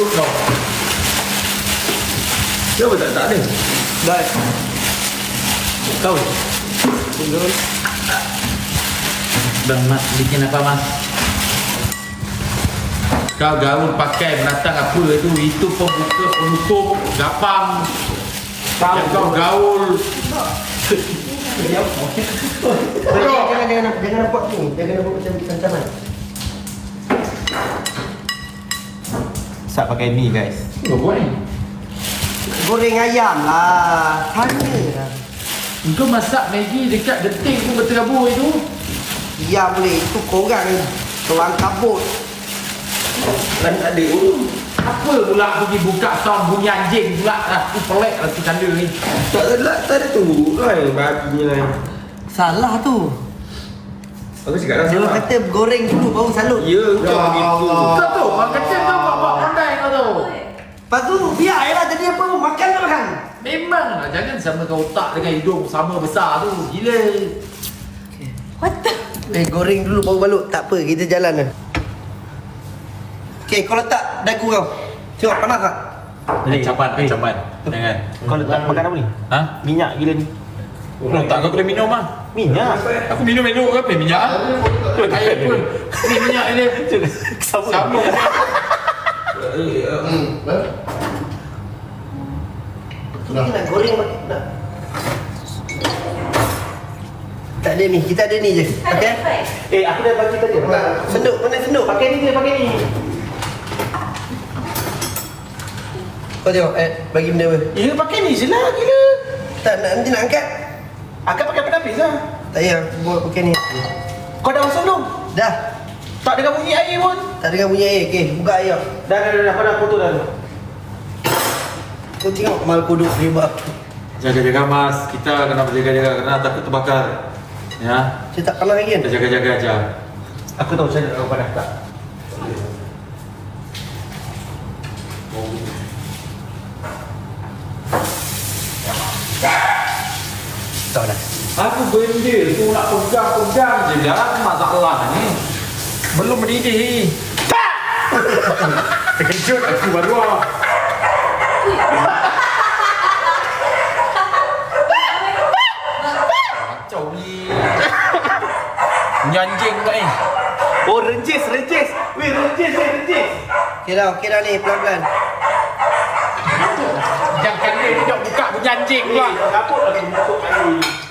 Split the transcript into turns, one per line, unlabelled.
Kau. Kenapa tak tak ada?
Dah.
Kau.
Turun.
Bang Mas bikin apa Mas? Kau gaul pakai menatang apa tu Itu pembuka penutup Gapang Yang kau gaul
Jangan, jangan, jangan nampak ni. Jangan nampak macam ancaman.
Sat pakai ni guys.
Kau buat ni
Goreng ayam lah. Tanya lah.
Kau masak Maggi dekat detik pun berterabur itu
Ya boleh. Itu korang Tuang kabut.
Kan tak ada Apa pula pergi buka sound bunyi anjing pula Aku pelik lah si tanda ni
Tak ada tak ada babinya lain.
Salah tu.
Aku cakap dah
Dia kata goreng dulu baru salut.
Ya, kau begitu.
Kau tu orang kata kau buat-buat pandai kau tu
Lepas tu biar je lah jadi apa makan tak makan.
Memang lah Jangan samakan otak dengan hidung sama besar tu Gila
Eh goreng dulu baru balut. Tak apa kita jalan lah. Okay kau letak dagu kau. Tengok panas tak?
Ancaman, ancaman Jangan
Kau letak makan apa ni?
Ha?
Minyak gila ni.
Oh, tak kau boleh minum ah.
Minyak.
Aku minum minum apa minyak ah? Air pun. Ni minyak ini.
Sama.
Sama.
Kita nak goreng nak. Tak ada ni, kita ada ni je. Okay?
Eh, aku dah bagi tadi.
Senduk, mana senduk?
Pakai ni je, pakai ni.
Kau tengok, eh, bagi benda apa?
Ya, pakai ni je lah gila.
Tak, nak, nanti nak angkat?
Akan pakai penapis lah.
Tak payah, aku buat pakai ni.
Kau dah masuk belum?
Dah,
Tak dengar bunyi air pun.
tak dengar bunyi air. Okay, buka air.
Dah, dah, dah, dah. Kau dah foto dah tu.
Kau tengok mal kodok riba.
Jaga-jaga mas. Kita kena berjaga-jaga kerana takut terbakar. Ya.
Saya tak panas lagi kan?
Kita jaga-jaga aja.
Aku tahu macam mana kau panas tak.
Tak dah.
Aku benda tu nak pegang-pegang je dah masalah ni. Belum mendidih. Terkejut aku baru ah. Kacau. Nyanjing pula ni.
Oh, renjis, renjis. Weh, renjis, weh, renjis.
Okay dah, okay dah ni, pelan-pelan.
Jangan dia duduk buka bunyi anjing pula.
Kaput lagi masuk air.